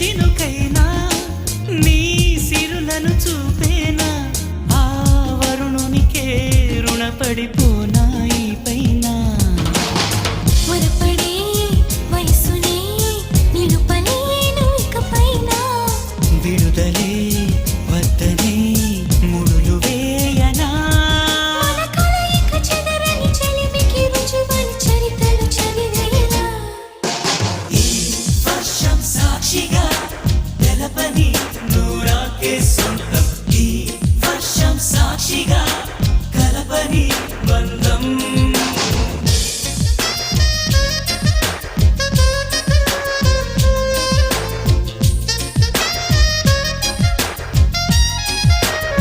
చినుకైనా నీ సిరులను చూపేనా? ఆ వరుణునికే రుణపడిపోనా ఈ పైనా? It's something.